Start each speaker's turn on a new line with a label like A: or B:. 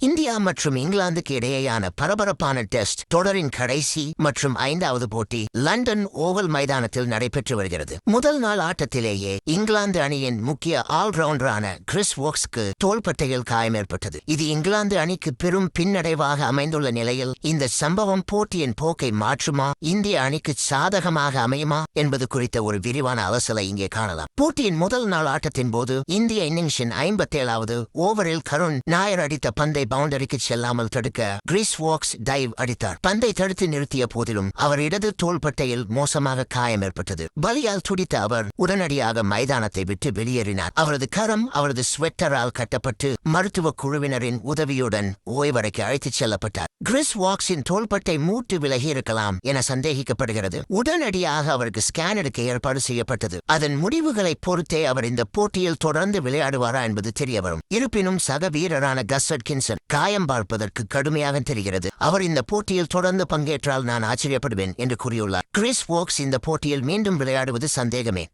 A: India மற்றும் இங்கிலாந்துக்கு இடையேயான பரபரப்பான டெஸ்ட் தொடரின் கடைசி மற்றும் ஐந்தாவது போட்டி லண்டன் ஓவல் மைதானத்தில் நடைபெற்று வருகிறது. முதல் நாள் ஆட்டத்திலேயே இங்கிலாந்து அணியின் முக்கிய ஆல்ரவுண்டரான கிறிஸ் வோக்ஸ்க்கு தோள்பட்டையில் காயம் ஏற்பட்டது. இது இங்கிலாந்து அணிக்கு பெரும் பின்னடைவாக அமைந்துள்ள நிலையில் இந்த சம்பவம் போட்டியின் போக்கை மாற்றுமா இந்திய அணிக்கு சாதகமாக அமையுமா என்பது குறித்த ஒரு விரிவான அலசலை இங்கே காணலாம். போட்டியின் முதல் நாள் ஆட்டத்தின் போது இந்திய இன்னிங்ஸின் ஐம்பத்தேழாவது ஓவரில் கருண் நாயர் அடித்த பந்தை பவுண்டரிக்கு செல்லாமல் தடுக்க கிறிஸ் வாக்ஸ் டைவ் அடித்தார். பந்தை தடுத்து நிறுத்திய போதிலும் அவர் இடது தோள்பட்டையில் மோசமாக காயம் ஏற்பட்டது. பலியால் துடித்த அவர் உடனடியாக மைதானத்தை விட்டு வெளியேறினார். அவரது கரம் அவரது ஸ்வெட்டரால் கட்டப்பட்டு மருத்துவ குழுவினரின் உதவியுடன் ஓய்வறைக்கு அழைத்துச் செல்லப்பட்டார். கிறிஸ் வாக்ஸின் தோள்பட்டை மூட்டு விலகி இருக்கலாம் என சந்தேகிக்கப்படுகிறது. உடனடியாக அவருக்கு ஸ்கேன் எடுக்க ஏற்பாடு செய்யப்பட்டது. அதன் முடிவுகளை பொறுத்தே அவர் இந்த போட்டியில் தொடர்ந்து விளையாடுவாரா என்பது தெரியவரும். இருப்பினும் சக வீரரான கஸ் காயம் பார்ப்பதற்கு கடுமையாக தெரிகிறது. அவர் இந்த போட்டியில் தொடர்ந்து பங்கேற்றால் நான் ஆச்சரியப்படுவேன் என்று கூறியுள்ளார். கிறிஸ் வோக்ஸ் இந்த போட்டியில் மீண்டும் விளையாடுவது சந்தேகமே.